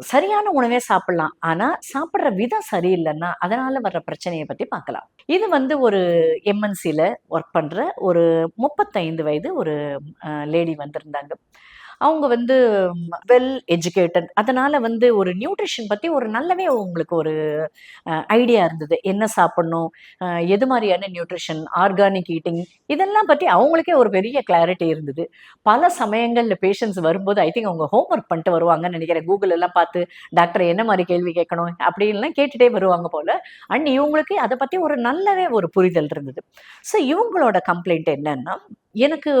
சரியான உணவே சாப்பிடலாம். ஆனா சாப்பிட்ற விதம் சரியில்லைன்னா அதனால வர்ற பிரச்சனையை பத்தி பார்க்கலாம். இது வந்து ஒரு எம்என்சியில் ஒர்க் பண்ற ஒரு முப்பத்தைந்து வயது ஒரு லேடி வந்திருந்தாங்க. அவங்க வந்து வெல் எஜுகேட்டட் அதனால வந்து ஒரு நியூட்ரிஷன் பத்தி ஒரு நல்லவே உங்களுக்கு ஒரு ஐடியா இருந்தது. என்ன சாப்பிடணும்? எது மாதிரியான நியூட்ரிஷன் ஆர்கானிக் ஈட்டிங் இதெல்லாம் பத்தி அவங்களுக்கே ஒரு பெரிய கிளாரிட்டி இருந்தது. பல சமயங்கள்ல பேஷண்ட்ஸ் வரும்போது ஐ திங்க் அவங்க ஹோம்ஒர்க் பண்ணிட்டு வருவாங்கன்னு நினைக்கிறேன். கூகுள் எல்லாம் பார்த்து டாக்டர் என்ன மாதிரி கேள்வி கேட்கணும்? அப்படின்லாம் கேட்டுட்டே வருவாங்க போல. அண்ட் இவங்களுக்கு அதை பத்தி ஒரு நல்லவே ஒரு புரிதல் இருந்தது. ஸோ இவங்களோட கம்ப்ளைண்ட் என்னன்னா எனக்கு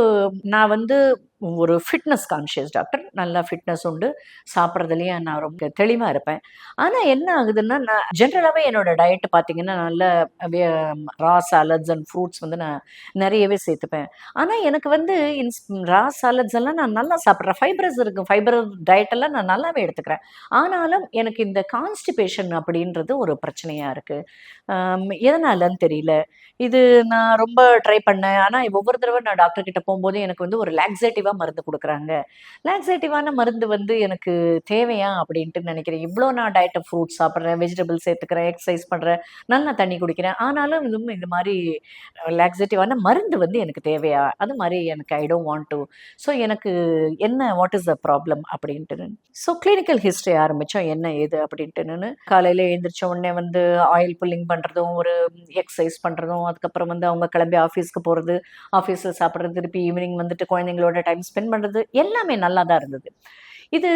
நான் வந்து ஒரு ஃபிட்னஸ் கான்ஷியஸ் டாக்டர் நல்லா ஃபிட்னஸ் உண்டு. சாப்பிட்றதுலையும் நான் ரொம்ப தெளிவாக இருப்பேன். ஆனால் என்ன ஆகுதுன்னா நான் ஜென்ரலாகவே என்னோட டயட் பார்த்தீங்கன்னா நல்ல ரா சாலட்ஸ் அண்ட் ஃப்ரூட்ஸ் வந்து நான் நிறையவே சேர்த்துப்பேன். ஆனால் எனக்கு வந்து இன்ஸ் ரா சாலட்ஸ் எல்லாம் நான் நல்லா சாப்பிட்றேன் ஃபைபரஸ் இருக்கும் ஃபைபர் டயட்டெல்லாம் நான் நல்லாவே எடுத்துக்கிறேன். ஆனாலும் எனக்கு இந்த கான்ஸ்டிபேஷன் அப்படின்றது ஒரு பிரச்சனையாக இருக்குது எதனாலன்னு தெரியல. இது நான் ரொம்ப ட்ரை பண்ணேன். ஆனால் ஒவ்வொரு தடவை நான் டாக்டர் கிட்ட போகும்போது எனக்கு வந்து ஒரு லாக்ஸேட்டிவாக மருந்து கொடுக்குறாங்க. லாக்ஸேட்டிவான மருந்து வந்து எனக்கு தேவையா அப்படின்ட்டு நினைக்கிறேன். இவ்வளோ நான் டயட்டை ஃப்ரூட்ஸ் சாப்பிட்றேன் வெஜிடபிள்ஸ் சேர்த்துக்கிறேன் எக்ஸசைஸ் பண்ணுறேன் நல்லா தண்ணி குடிக்கிறேன். ஆனாலும் இதுவும் இந்த மாதிரி லாக்ஸேட்டிவான மருந்து வந்து எனக்கு தேவையா? அது மாதிரி எனக்கு I don't want to so எனக்கு என்ன வாட் இஸ் த ப்ராப்ளம் அப்படின்ட்டு ஸோ கிளினிக்கல் ஹிஸ்ட்ரி ஆரம்பித்தோம் என்ன ஏது அப்படின்ட்டுன்னு காலையில் எழுந்திரிச்ச உடனே வந்து ஆயில் புல்லிங் பண்ணுறதும் ஒரு எக்ஸசைஸ் பண்ணுறதும் அதுக்கப்புறம் வந்து அவங்க கிளம்பி ஆஃபீஸ்க்கு போகிறது ஆஃபீஸில் சாப்பிட்றது திருப்பி ஈவினிங் வந்துட்டு குழந்தைங்களோட டைம் ஸ்பெண்ட் பண்ணுறது எல்லாமே நல்லா தான் இருந்தது. இது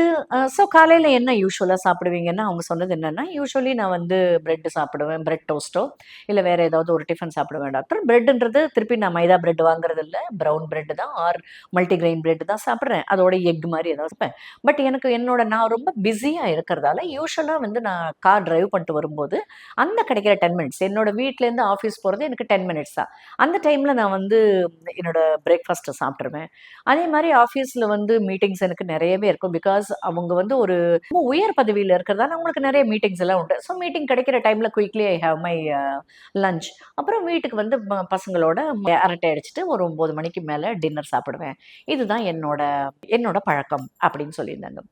ஸோ காலையில் என்ன யூஸ்வலாக சாப்பிடுவீங்கன்னா அவங்க சொன்னது என்னென்னா யூஸ்வலி நான் வந்து பிரெட் சாப்பிடுவேன் பிரெட் டோஸ்ட்டோ இல்லை வேறு ஏதாவது ஒரு டிஃபன் சாப்பிடுவேன் டாக்டர் பிரெட்ன்றது திருப்பி நான் மைதா பிரெட் வாங்குறது இல்லை ப்ரௌன் பிரெட் தான் ஆர் மல்டிகிரெயின் பிரெட் தான் சாப்பிட்றேன். அதோட எக் மாதிரி ஏதாவது இருப்பேன் பட் எனக்கு என்னோட நான் ரொம்ப பிஸியாக இருக்கிறதால யூஸ்வலாக வந்து நான் கார் டிரைவ் பண்ணிட்டு வரும்போது அந்த கிடைக்கிற டென் மினிட்ஸ் என்னோட வீட்டிலேருந்து ஆஃபீஸ் போகிறது எனக்கு டென் மினிட்ஸ் தான் அந்த டைமில் நான் வந்து என்னோட பிரேக்ஃபாஸ்ட்டை சாப்பிட்ருவேன் அதே மாதிரி ஆஃபீஸில் வந்து மீட்டிங்ஸ் எனக்கு நிறையவே இருக்கும். பிகாஸ் அவங்க வந்து ஒரு ரொம்ப உயர் பதவியில் இருக்கிறதால அவங்களுக்கு நிறைய மீட்டிங்ஸ் எல்லாம் உண்டு. ஸோ மீட்டிங் கிடைக்கிற டைமில் quickly I have my lunch அப்புறம் வீட்டுக்கு வந்து பசங்களோட அரட்டை அடிச்சுட்டு ஒரு ஒம்பது மணிக்கு மேலே டின்னர் சாப்பிடுவேன். இதுதான் என்னோட என்னோட பழக்கம் அப்படின்னு சொல்லியிருந்தாங்க.